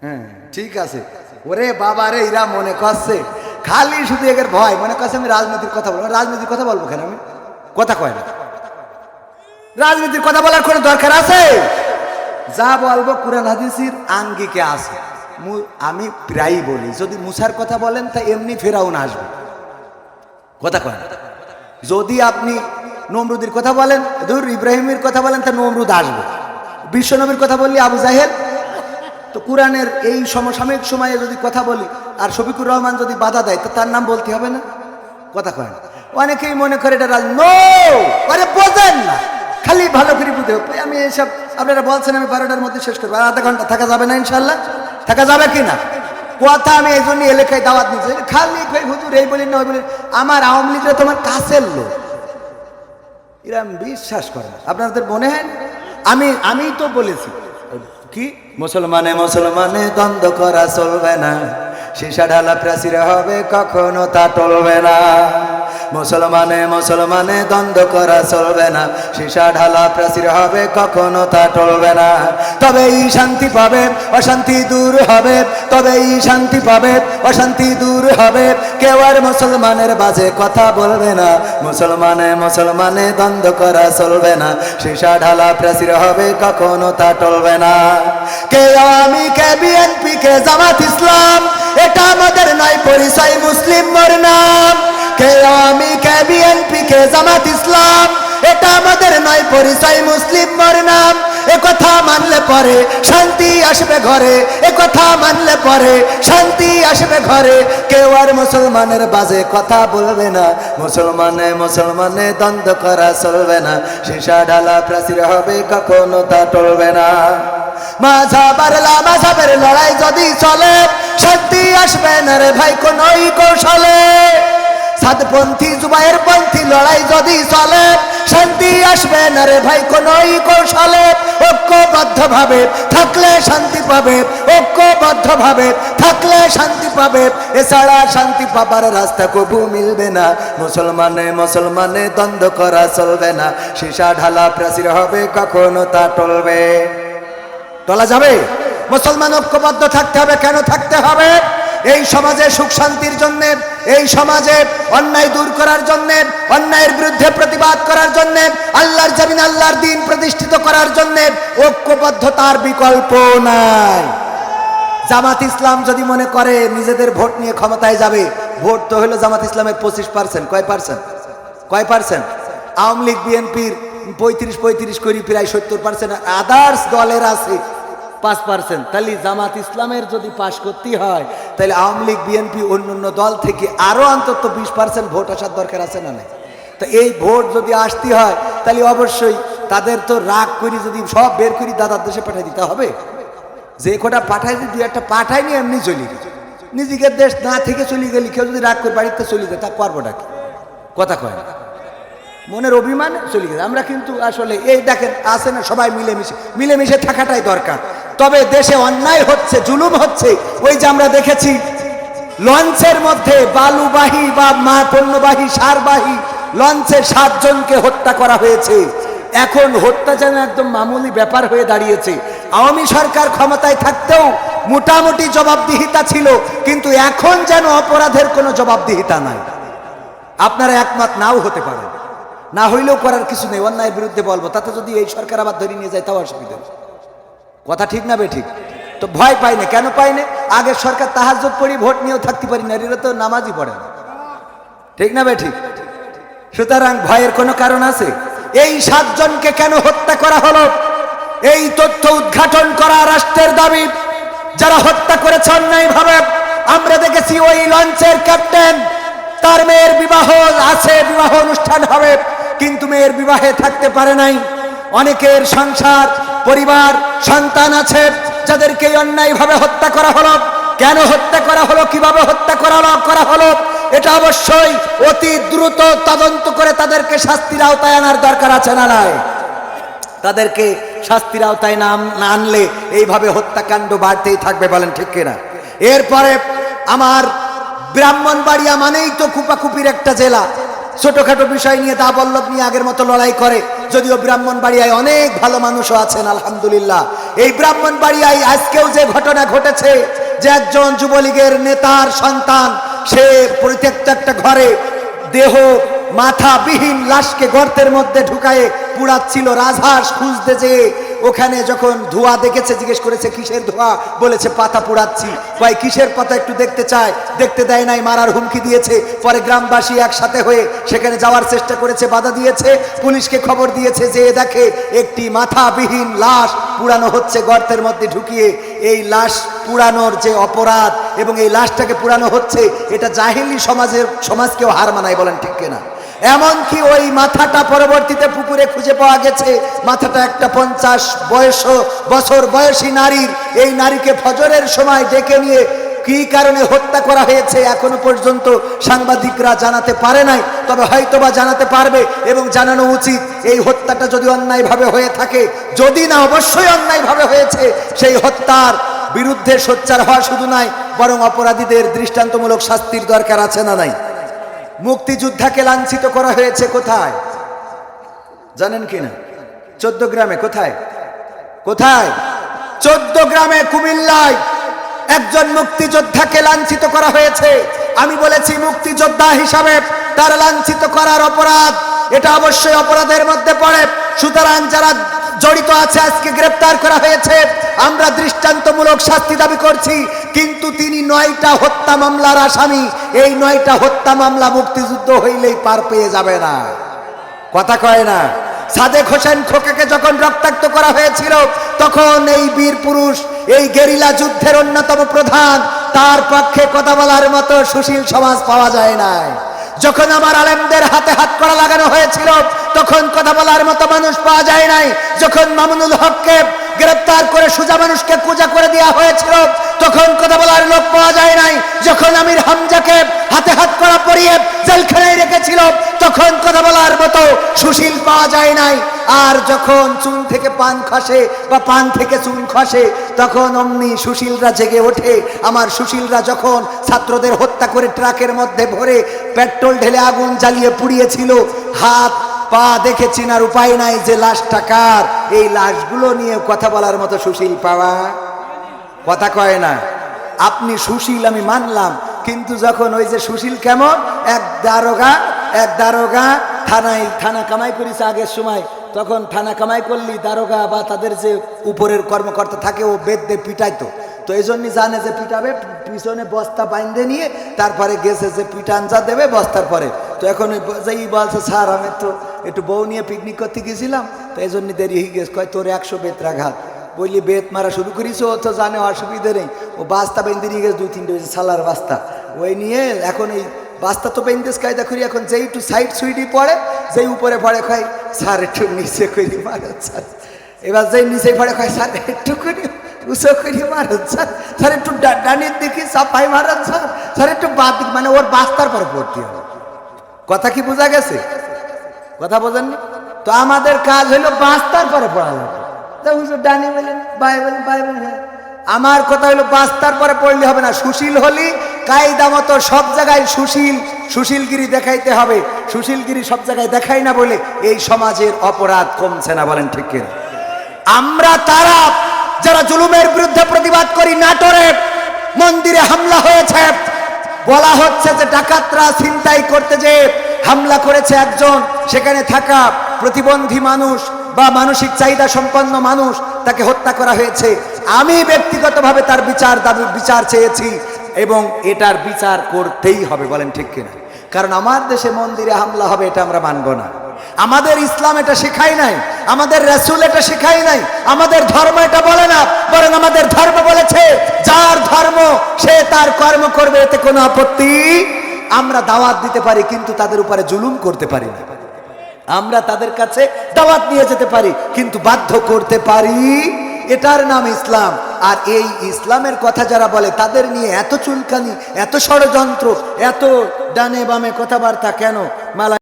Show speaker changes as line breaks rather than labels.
হ্যাঁ ঠিক আছে। ওরে বাবা রে এরা মনে করছে। খালি শুধু এদের ভয়। মনে করছে আমি রাজনীতির কথা বলব। রাজনীতির কথা বলব কেন আমি? কথা কয় না। রাজনীতির কথা বলার কোনো দরকার আছে? যা বলব কোরআন হাদিসির আঙ্গিকে আছে। আমি প্রায়ই বলি, যদি মুসার কথা বলেন, তা এমনি ফেরাউন আসবে। কথা কয় না। যদি আপনি নমরুদের কথা বলেন, ধর ইব্রাহিমের কথা বলেন, তা নমরুদ আসবে। বিশ্বনবীর কথা বললি আবু জাহেদ তো কোরআনের এই সমসাময়িক সময়ে যদি কথা বলি, আর শফিকুর রহমান যদি বাধা দেয়, তো তার নাম বলতে হবে না? কথা কয় না। অনেকেই মনে করে এটা আরে বোঝেন না। খালি ভালো করে হবে। আমি এইসব আপনারা বলছেন আমি বারোটার মধ্যে শেষ করব। আর আধা ঘণ্টা থাকা যাবে না ইনশাল্লাহ থাকা যাবে কি না? কথা আমি এই জন্য এলাকায় দাওয়াত নিচ্ছি খালি হুজুর, এই বলি না ওই বলি আমার আওয়ামী লীগরা তোমার কাছের লোক। এরা বিশ্বাস করে আপনাদের মনে হয় না? আমি তো বলেছি। কি? মুসলমানে মুসলমানে দ্বন্দ্ব করা চলবে না। সীসা ঢালা প্রাচীরে হবে, কখনো তা টলবে না। মুসলমানে মুসলমানে দ্বন্দ্ব করা চলবে না। সীসা ঢালা প্রাচীর হবে, কখনো তা টলবে না। তবে এই শান্তি পাবে, অশান্তি দূর হবে। তবে এই শান্তি পাবে, অশান্তি দূর হবে। কেউ আর মুসলমানের বাজে কথা বলবে না। মুসলমানে মুসলমানে দ্বন্দ্ব করা চলবে না। সীসা ঢালা প্রাচীর হবে, কখনো তা টলবে না। কে আমি, কে বিএনপি, কে জামাত ইসলাম, এটা আমাদের নয়, পরিচয় মুসলিম মোর নাম। কে আমি, কে বিএনপি কে জামাত ইসলাম? এটা আমাদের নয়, পরিচয় মুসলিম মোর নাম কথা মানলে পরে শান্তি আসবে ঘরে। কথা মানলে পরে শান্তি আসবে ঘরে। কেউ আর মুসলমানের বাজে কথা বলবে না। মুসলমানে মুসলমানে দ্বন্দ্ব করা চলবে না। সীসা ঢালা প্রাচীর হবে, কখনো তা টলবে না। মাঝাবার মাঝাবের লড়াই যদি চলে, শান্তি আসবে না রে ভাই, কোনই কৌশলে। সাতপন্থী জুবাইয়ের পন্থী লড়াই যদি চলে, শান্তি আসবে না রে ভাই, কোনই কৌশলে। ঐক্যবদ্ধ ভাবে থাকলে শান্তি পাবে ঐক্যবদ্ধ ভাবে থাকলে শান্তি পাবে। এছাড়া শান্তি পাবার রাস্তা কবু মিলবে না। মুসলমানে মুসলমানে দ্বন্দ্ব করা চলবে না। সীসা ঢালা প্রাচীর হবে, কখনো তা টলবে। টলা যাবে? মুসলমান ঐক্যবদ্ধ থাকতে হবে, কেন থাকতে হবে? এই সমাজে সুখ শান্তির জন্য, এই সমাজে অন্যায় দূর করার জন্য, অন্যায়ের বিরুদ্ধে প্রতিবাদ করার জন্য, আল্লাহর জমিন, আল্লাহর দিন প্রতিষ্ঠিত করার জন্য ঐক্যবদ্ধতার বিকল্প নাই। জামাত ইসলাম যদি মনে করে নিজেদের ভোট নিয়ে ক্ষমতায় যাবে, ভোট তো হলো জামাত ইসলামের পঁচিশ পার্সেন্ট, কয় পার্সেন্ট? কয় পার্সেন্ট? আওয়ামী লীগ, বিএনপির পঁয়ত্রিশ পঁয়ত্রিশ করি, প্রায় সত্তর পার্সেন্ট। আদার্স দলের আছে পাঁচ পার্সেন্ট। তাহলে জামাত ইসলামের যদি পাশ করতে হয়, তাহলে আওয়ামী লীগ, বিএনপি অন্য অন্য দল থেকে আরও অন্তত বিশ পার্সেন্ট ভোট আসার দরকার আছে না নাই? তো এই ভোট যদি আসতে হয়, তাহলে অবশ্যই তাদের তো রাগ করি যদি সব বের করি দাদার দেশে পাঠিয়ে দিতে হবে। যে কটা পাঠাই দুই একটা পাঠাইনি এমনি চলে নিজেকে দেশ না থেকে চলে গেলি কেউ যদি রাগ করে বাড়িতে চলে যায়, তা করবোটা কি কথা কয় না। মনের অভিমান চলে গেছে। আমরা কিন্তু আসলে এই দেখেন, আছে না সবাই মিলেমিশে। মিলেমিশে থাকাটাই দরকার। তবে দেশে অন্যায় হচ্ছে, জুলুম হচ্ছে। ওই যে আমরা দেখেছি, লঞ্চের মধ্যে বালুবাহী বা মা পণ্যবাহী, সারবাহী লঞ্চের সাতজনকে হত্যা করা হয়েছে। এখন হত্যা যেন একদম মামুলি ব্যাপার হয়ে দাঁড়িয়েছে। আওয়ামী সরকার ক্ষমতায় থাকতেও মোটামুটি জবাবদিহিতা ছিল, কিন্তু এখন যেন অপরাধের কোনো জবাবদিহিতা নাই। আপনারা একমত? নাও হতে পারেন না হইলেও করার কিছু নেই, অন্যায়ের বিরুদ্ধে বলব। তাতে যদি এই সরকার আবার ধরে নিয়ে যায়, তাও অসুবিধা। কথা ঠিক না বে ঠিক? তো ভয় পাই না কেন পাই না আগের সরকার তাহাজ পড়ি, ভোট নিয়েও থাকতে পারি না, এরা তো নামাজই পড়ে না। ঠিক না বে ঠিক? সুতরাং ভয়ের কোনো কারণ আছে? এই সাতজনকে কেন হত্যা করা হলো? এই তথ্য উদ্ঘাটন করা রাষ্ট্রের দাবি। যারা হত্যা করেছে অন্যায় ভাবে আমরা দেখেছি ওই লঞ্চের ক্যাপ্টেন, তার মেয়ের বিবাহ আছে, বিবাহ অনুষ্ঠান হবে, কিন্তু মেয়ের বিবাহে থাকতে পারে নাই। অনেকের সংসার পরিবার, সন্তান আছে, যাদেরকে অন্যায়ভাবে হত্যা করা হলো। কেন হত্যা করা হলো? কীভাবে হত্যা করা করা হলো? এটা অবশ্যই অতি দ্রুত তদন্ত করে তাদেরকে শাস্তির আওতায় আনার দরকার আছে না নাই? তাদেরকে শাস্তির আওতায় নাম না আনলে এইভাবে হত্যাকাণ্ড বাড়তেই থাকবে বলেন ঠিক কিনা? এরপরে আমার ব্রাহ্মণবাড়িয়া মানেই তো কুপাকুপির একটা জেলা। ছোটখাটো বিষয় নিয়ে দা বল্লভ নিয়ে আগের মতো লড়াই করে। যদিও ব্রাহ্মণ বাড়িয়ায় অনেক ভালো মানুষও আছেন, আলহামদুলিল্লাহ। এই ব্রাহ্মণ বাড়িয়ায় আজকেও যে ঘটনা ঘটেছে, যে একজন যুবলীগের নেতার সন্তান, সে পরিত্যক্ত একটা ঘরে দেহ মাথাবিহীন লাশকে গর্তের মধ্যে ঢুকায়ে পুড়াচ্ছিল, রাজহাঁস খুঁজতে যে ওখানে যখন ধোঁয়া দেখেছে, জিজ্ঞেস করেছে, কিসের ধোঁয়া? বলেছে, পাতা পুড়াচ্ছি। ভাই, কিসের পাতা একটু দেখতে চায়? দেখতে দেয় নাই, মারার হুমকি দিয়েছে। পরে গ্রামবাসী একসাথে হয়ে সেখানে যাওয়ার চেষ্টা করেছে, বাধা দিয়েছে। পুলিশকে খবর দিয়েছে যে দেখে, একটি মাথাবিহীন লাশ পুরানো হচ্ছে গর্তের মধ্যে ঢুকিয়ে। এই লাশ পুরানোর যে অপরাধ এবং এই লাশটাকে পুরানো হচ্ছে, এটা জাহিলি সমাজের, সমাজকেও হার মানায় বলেন ঠিক কিনা? এমনকি ওই মাথাটা পরবর্তীতে পুকুরে খুঁজে পাওয়া গেছে। মাথাটা একটা পঞ্চাশ বয়স, বছর বয়সী নারীর। এই নারীকে ফজরের সময় ডেকে নিয়ে কি কারণে হত্যা করা হয়েছে এখনও পর্যন্ত সাংবাদিকরা জানাতে পারে নাই, তবে হয়তোবা জানাতে পারবে এবং জানানো উচিত, এই হত্যাটা যদি অন্যায়ভাবে হয়ে থাকে, যদি না অবশ্যই অন্যায়ভাবে হয়েছে, সেই হত্যার বিরুদ্ধে সোচ্চার হওয়া শুধু নয় বরং অপরাধীদের দৃষ্টান্তমূলক শাস্তির দরকার আছে না নাই। মুক্তিযোদ্ধাকে লাঞ্ছিত করা হয়েছে কোথায়? জানেন কি না? চোদ্দ গ্রামে, কোথায়? কোথায়? চোদ্দ গ্রামে কুমিল্লায় একজন মুক্তিযোদ্ধাকে লাঞ্ছিত করা হয়েছে। আমি বলেছি মুক্তিযোদ্ধা হিসাবে তার লাঞ্ছিত করার অপরাধ, এটা অবশ্যই অপরাধের মধ্যে পড়ে। সুতরাং যারা জড়িত আছে, আজকে গ্রেপ্তার করা হয়েছে। আমরা দৃষ্টান্তমূলক শাস্তি দাবি করছি, কিন্তু তিনি নয়টা হত্যা মামলার আসামি, এই নয়টা হত্যা মামলা মুক্তিযুদ্ধ হইলেই পার পেয়ে যাবে না। কথা কয় না? সাদেক হোসেন খোকাকে যখন রক্তাক্ত করা হয়েছিল, তখন এই বীর পুরুষ, এই গেরিলা যুদ্ধের অন্যতম প্রধান, তার পক্ষে কথা বলার মতো সুশীল সমাজ পাওয়া যায় নাই। যখন আমার আলেমদের হাতে হাত করা লাগানো হয়েছিল, তখন কথা বলার মতো মানুষ পাওয়া যায় নাই। যখন মামুনুল হককে গ্রেপ্তার করে সুজা মানুষকে পূজা করে দেওয়া হয়েছিল। তখন কথা বলার লোক পাওয়া যায় নাই। যখন আমির হামজাকে হাতে হাত করা পরিয়ে জেলখানায় রেখেছিল, তখন কথা বলার মতো সুশীল পাওয়া যায় নাই। আর যখন চুন থেকে পান খসে বা পান থেকে চুন খসে, তখন অমনি সুশীলরা জেগে ওঠে। আমার সুশীলরা যখন ছাত্রদের হত্যা করে ট্রাকের মধ্যে ভরে পেট্রোল ঢেলে আগুন জ্বালিয়ে পুড়িয়েছিল, হাত পা দেখে চিনার উপায় নাই যে লাশটা কার। এই লাশগুলো নিয়ে কথা বলার মতো সুশীল পাওয়া। কথা কয় না। আপনি সুশীল, আমি মানলাম। কিন্তু যখন ওই যে সুশীল কেমন? এক দারোগা এক দারোগা থানায় থানা কামাই করেছে আগের সময়। তখন থানা কামাই করলি দারোগা বা তাদের যে উপরের কর্মকর্তা থাকে, ও বেদ পিটাইতো। তো এই জন্যই জানে যে পিটাবে, পিছনে বস্তা বাইন্ধে নিয়ে তারপরে গেছে যে পিটান যা দেবে বস্তার পরে। তো এখন যেই বলছে, স্যার, আমি তো একটু বউ নিয়ে পিকনিক করতে গেছিলাম, তো এই জন্য দেরি হয়ে গেছে। কয়, তোর একশো বেত্রাঘাত। বললি, বেত মারা শুরু করিস, ও তো জানে অসুবিধে নেই। ও বাস্তা বেঁধে নিয়ে গেছে দুই তিনটে সালার বাস্তা। ওই নিয়ে এখন এই বাস্তা তো বেঁধেস কায়দা করি, এখন যেই একটু সাইড সুইডি পড়ে, যেই উপরে পড়ে খাই স্যার, একটু নিচে করি মারত স্যার এবার যেই নিচে পড়ে খাই স্যার, একটু করি, উঁচু করি স্যার স্যার, একটু ডানির দিকে সাফাই মারত স্যার স্যার, একটু বাদ মানে ওর বাস্তার পরে ভর্তি হবে। কথা কি বোঝা গেছে? কথা বোঝেননি? তো আমাদের কাজ হলো বাস্তার পরে পড়া। আমার কথা হলো বাস্তার পরে পড়লে হবে না। সুশীল হলি কায়দা মতো সব জায়গায় সুশীল, সুশীলগিরি দেখাইতে হবে। সুশীলগিরি সব জায়গায় দেখাই না বলে এই সমাজের অপরাধ কমছে না, বলেন ঠিক আমরা তারা, যারা জুলুমের বিরুদ্ধে প্রতিবাদ করি নাটোরে, মন্দিরে হামলা হয়েছে। বলা হচ্ছে যে ডাকাতরা ছিনতাই করতে যে হামলা করেছে একজন, সেখানে থাকা প্রতিবন্ধী মানুষ বা মানসিক চাহিদা সম্পন্ন মানুষ তাকে হত্যা করা হয়েছে। আমি ব্যক্তিগতভাবে তার বিচার দাবি, বিচার চেয়েছি এবং এটার বিচার করতেই হবে, বলেন ঠিক কিনা? কারণ আমার দেশে মন্দিরে হামলা হবে এটা আমরা মানব না। আমাদের ইসলাম এটা শেখাই নাই, আমাদের রাসূল এটা শেখাই নাই, আমাদের ধর্ম এটা বলে না, বরং আমাদের ধর্ম বলেছে, যার ধর্ম সে তার কর্ম করবে, এতে কোনো আপত্তি আমরা দাওয়াত দিতে পারি, কিন্তু তাদের উপরে জুলুম করতে পারি না। আমরা তাদের কাছে দাওয়াত নিয়ে যেতে পারি, কিন্তু বাধ্য করতে পারি। এটার নাম ইসলাম। আর এই ইসলামের কথা যারা বলে, তাদের নিয়ে এত চুলকানি, এত ষড়যন্ত্র, এত ডানে বামে কথাবার্তা কেন? মালা